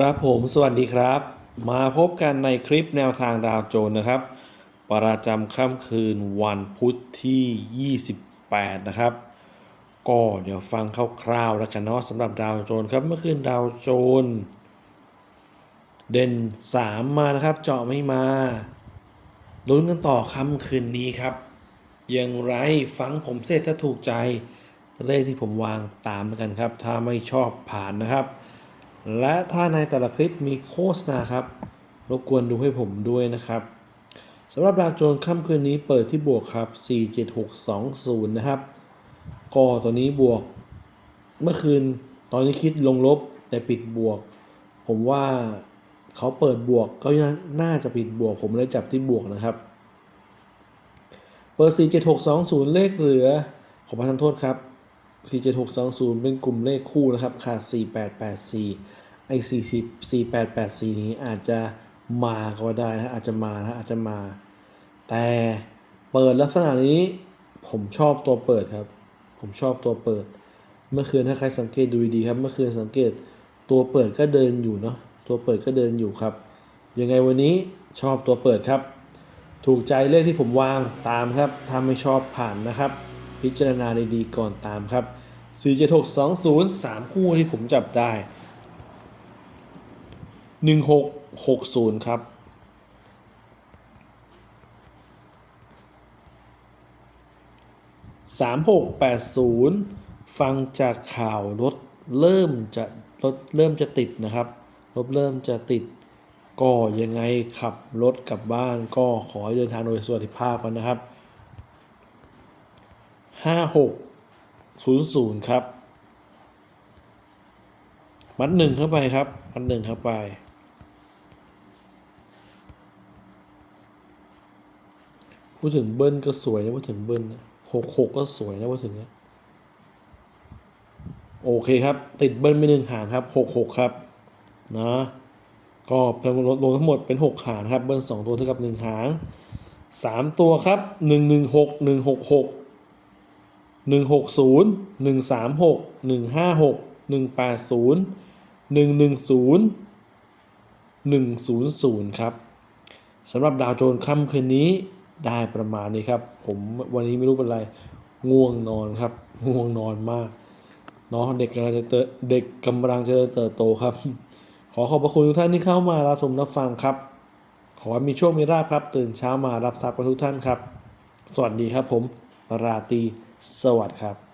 ครับผมสวัสดีครับ มาพบกันในคลิปแนวทางดาวโจน์นะครับ ประจำค่ำคืนวันพุธที่ 28 นะครับ ก็เดี๋ยวฟังคร่าวๆแล้วกันเนาะสำหรับดาวโจน์ครับเมื่อคืนดาวโจน์เด่น 3 มานะครับ เจาะไม่มาลุ้นกันต่อค่ำคืนนี้ครับ อย่างไรฟังผมเสร็จถ้าถูกใจเลขที่ผมวางตามกันครับ ถ้าไม่ชอบผ่านนะครับ และถ้าในแต่ละคลิปมีโฆษณาครับรบกวนดูให้ผมด้วยนะครับสำหรับดาวโจนส์ค่ำคืนนี้เปิดที่บวกครับ 47620 นะครับ ก็ตัวนี้บวกเมื่อคืนตอนนี้คิดลงลบแต่ปิดบวก ผมว่าเขาเปิดบวกก็น่าจะปิดบวก ผมเลยจับที่บวกนะครับเปิด 47620 เลขเหลือ ขอประทานโทษครับ 47620 เป็นกลุ่มเลขคู่นะครับ ขาด 4884 ไอ้40 4884นี้อาจจะมาก็ได้นะอาจจะมานะอาจจะมา แต่เปิดลักษณะนี้ผมชอบตัวเปิดครับ ผมชอบตัวเปิด เมื่อคืนถ้าใครสังเกตดูดีครับ เมื่อคืนสังเกตตัวเปิดก็เดินอยู่เนาะตัวเปิดก็เดินอยู่ครับ ยังไงวันนี้ชอบตัวเปิดครับ ถูกใจเลขที่ผมวางตามครับถ้าไม่ชอบผ่านนะครับ พิจารณาดีๆก่อนตามครับ47620 3 คู่ที่ผมจับได้ 1660ครับ3680ฟังจากข่าวรถเริ่มจะรถเริ่มจะติดนะครับ รถเริ่มจะติดก็ยังไงขับรถกลับบ้านก็ขอให้เดินทางโดยสวัสดิภาพกันนะครับ 5600 ครับ มัดหนึ่งเข้าไปครับ มัดหนึ่งเข้าไป พูดถึงเบิ้ลก็สวยนะพูดถึงเบิ้ลหกหกก็สวยนะพูดถึงเนี้ยโอเคครับ ติดเบิ้ลไปหนึ่งหางครับหกหกครับนะก็เพิ่มลดลงทั้งหมดเป็นหกหางครับ เบิ้ลสองตัวเท่ากับหนึ่งหางสามตัวครับหนึ่งหนึ่งหกหนึ่งหกหกหนึ่งหกศูนย์หนึ่งสามหกหนึ่งห้าหกหนึ่งแปดศูนย์หนึ่งหนึ่งศูนย์หนึ่งศูนย์ศูนย์ครับสำหรับดาวโจนส์ค่ำคืนนี้ ได้ประมาณนี้ครับ ผมวันนี้ไม่รู้เป็นไร ง่วงนอนครับ ง่วงนอนมากเนาะเด็กกำลังจะเติเด็กกำลังจะเติบโตครับ ขอขอบพระคุณทุกท่านที่เข้ามารับชมรับฟังครับ ขอให้มีโชคมีราภครับ ตื่นเช้ามารับทรัพย์กันทุกท่านครับ สวัสดีครับผม ราตรีสวัสดีครับ